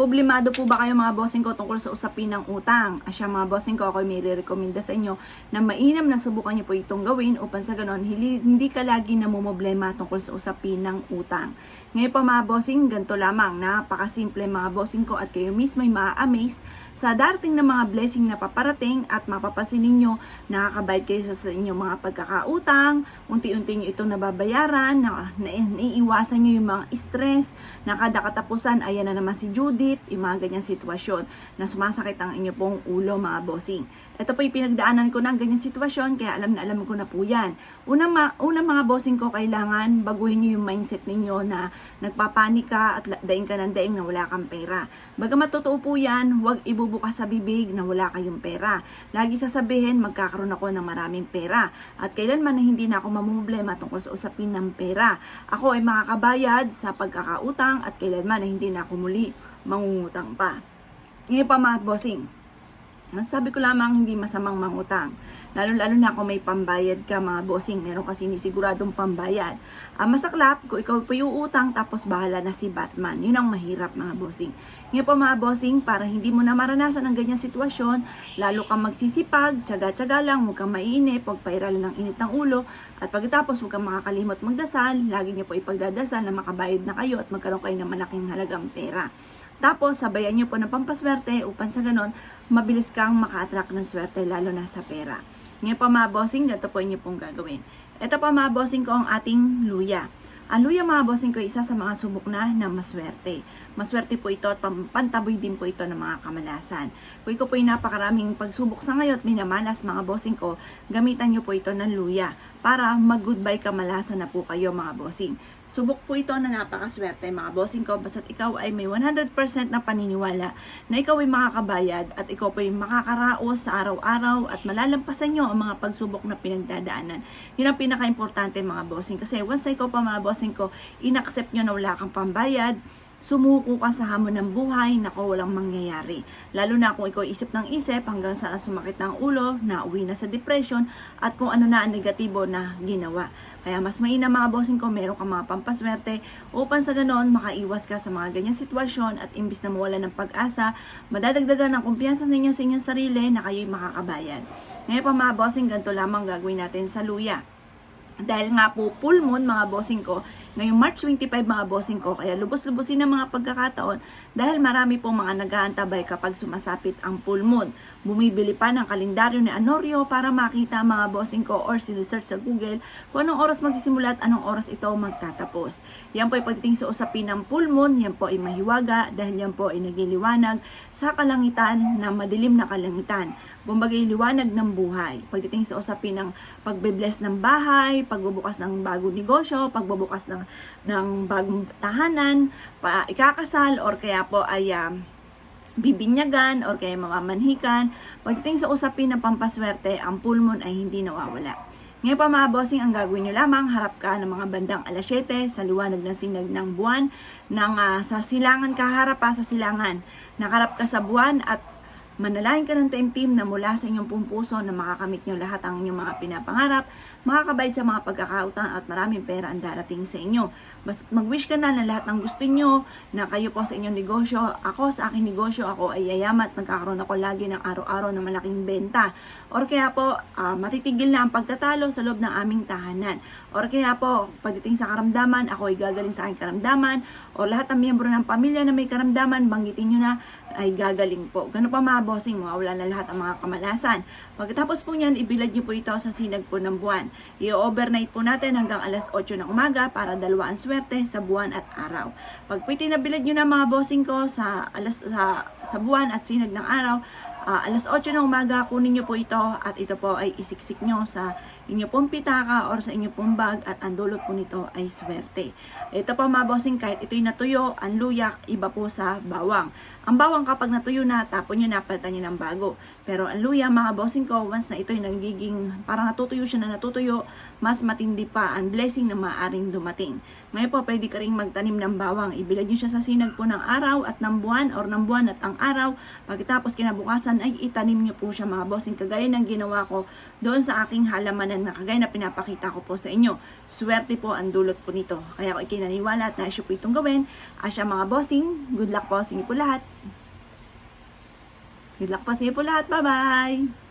Problemado po ba kayo mga bossing ko tungkol sa usapin ng utang? Asya mga bossing ko, ako may re-recommenda sa inyo na mainam na subukan niyo po itong gawin upang sa ganon hindi, ka lagi namumblema tungkol sa usapin ng utang. Ngayon pa mga bossing, ganito lamang, napakasimple mga bossing ko at kayo mismo ay ma-amaze sa darating na mga blessing na paparating at mapapasin ninyo nakakabayad kayo sa, sa inyong mga pagkakautang, unti-unti nyo itong nababayaran, na, na, naiiwasan nyo yung mga stress, na kada katapusan, ayan na naman si Judith, yung mga ganyang sitwasyon na sumasakit ang inyo pong ulo mga bossing. Ito po yung pinagdaanan ko ng ganyang sitwasyon, kaya alam na alam ko na po yan. Unang, ma- unang mga bossing ko, kailangan baguhin nyo yung mindset ninyo na nagpapanik ka at daing ka ng daing na wala kang pera. Bagamat totoo po yan, huwag ibubukas sa bibig na wala kayong pera. Lagi sasabihin, magkakaroon ako ng maraming pera. At kailanman na hindi na ako mamumblema tungkol sa usapin ng pera. Ako ay makakabayad sa pagkakautang at kailanman na hindi na ako muli mangungutang pa. Ngayon pa mga bossing, Masabi ko lamang hindi masamang mangutang. Lalo-lalo na kung may pambayad ka mga bossing, meron kasi nisiguradong pambayad. Ang masaklap, kung ikaw po yung utang tapos bahala na si Batman. Yun ang mahirap mga bossing. Ngayon po mga bossing, para hindi mo na maranasan ang ganyang sitwasyon, lalo kang magsisipag, tsaga-tsaga lang, huwag kang mainip, huwag pairalan ng init ng ulo, at pagkatapos huwag kang makakalimot magdasal, lagi niyo po ipagdadasal na makabayad na kayo at magkaroon kayo ng malaking halagang pera. Tapos, sabayan nyo po ng pampaswerte upang sa ganon, mabilis kang maka-attract ng swerte lalo na sa pera. Ngayon pa mga bossing, ganito po inyo pong gagawin. Ito pa mga bossing ko ang ating luya. Ang luya mga bossing ko isa sa mga subok na na maswerte. Maswerte po ito at pantaboy din po ito ng mga kamalasan. Kung ikaw po ay napakaraming pagsubok sa ngayon minamalas mga bossing ko, gamitan nyo po ito ng luya para mag-goodbye kamalasan na po kayo mga bossing. Subok po ito na napakaswerte mga bossing ko basta't ikaw ay may 100% na paniniwala na ikaw ay makakabayad at ikaw po ay makakaraos sa araw-araw at malalampasan nyo ang mga pagsubok na pinagdadaanan. Yun ang pinaka-importante mga bossing kasi once na ikaw pa mga bossing ko, inaccept nyo na wala kang pambayad, sumuko ka sa hamon ng buhay, nako walang mangyayari. Lalo na kung ikaw isip ng isip hanggang sa sumakit ng ulo, na uwi na sa depression, at kung ano na ang negatibo na ginawa. Kaya mas mainam mga bossing ko, meron kang mga pampaswerte upang sa ganon, makaiwas ka sa mga ganyang sitwasyon at imbis na mawala ng pag-asa, madadagdagan ng kumpiyansa ninyo sa inyong sarili na kayo'y makakabayan. Ngayon pa mga bossing, ganito lamang gagawin natin sa luya. Dahil nga po full moon mga bossing ko, ngayong March 25 mga bossing ko, kaya lubos-lubosin ang mga pagkakataon dahil marami pong mga nag-aantabay kapag sumasapit ang full moon. Bumibili pa ng kalendaryo ni Anorio para makita mga bossing ko or sinesearch sa Google kung anong oras magsisimula at anong oras ito magtatapos. Yan po ay pagdating sa usapin ng full moon, yan po ay mahiwaga dahil yan po ay nagliliwanag sa kalangitan na madilim na kalangitan. Kumbaga liwanag ng buhay. Pagdating sa usapin ng pagbe-bless ng bahay, pagbubukas ng bagong negosyo, pagbubukas ng, ng bagong tahanan, pa, ikakasal, or kaya po ay um, bibinyagan, or kaya mamamanhikan. Pagdating sa usapin ng pampaswerte, ang full moon ay hindi nawawala. Ngayon pa mga bossing, ang gagawin nyo lamang, harap ka ng mga bandang alas 7 sa liwanag ng sinag ng buwan, ng, ah, sa silangan ka, harap pa sa silangan. Nakarap ka sa buwan at Manalangin ka ng taimtim na mula sa inyong pong puso na makakamit nyo lahat ang inyong mga pinapangarap, makakabayad sa mga pagkakautang at maraming pera ang darating sa inyo. Basta mag-wish ka na na lahat ng gusto nyo, na kayo po sa inyong negosyo, ako sa aking negosyo, ako ay yayamat, nagkakaroon ako lagi ng araw-araw ng malaking benta. Or kaya po, ah, matitigil na ang pagtatalo sa loob ng aming tahanan. Or kaya po, pagdating sa karamdaman, ako ay gagaling sa aking karamdaman. O lahat ng miyembro ng pamilya na may karamdaman, banggitin nyo na ay gagaling po. Ganun pa mga bossing, mawala na lahat ang mga kamalasan. Pagkatapos po niyan, ibilad nyo po ito sa sinag po ng buwan. I-overnight po natin hanggang alas 8 ng umaga para dalawa ang swerte sa buwan at araw. Pag po itinabilad nyo na mga bossing ko sa, alas, sa, sa buwan at sinag ng araw, Ah, alas 8 ng umaga, kunin nyo po ito at ito po ay isiksik nyo sa inyo pong pitaka or sa inyo pong bag at ang dulot po nito ay swerte. Ito po mga bossing, kahit ito'y natuyo, ang luyak, iba po sa bawang. Ang bawang kapag natuyo na, tapon nyo na, palitan nyo ng bago. Pero ang luya, mga bossing ko, once na ito'y nagiging, parang natutuyo siya na natutuyo, mas matindi pa ang blessing na maaaring dumating. Ngayon po, pwede ka rin magtanim ng bawang. Ibilad nyo siya sa sinag po ng araw at ng buwan or ng buwan at ang araw. Pagkatapos kinabukasan, kinabukasan ay itanim nyo po siya mga bossing. Kagaya ng ginawa ko doon sa aking halamanan na kagaya na pinapakita ko po sa inyo. Swerte po ang dulot po nito. Kaya ako ikinaniwala at nais po itong gawin. Asya mga bossing, good luck po sa inyo po lahat. Good luck po sa inyo po lahat. Bye-bye!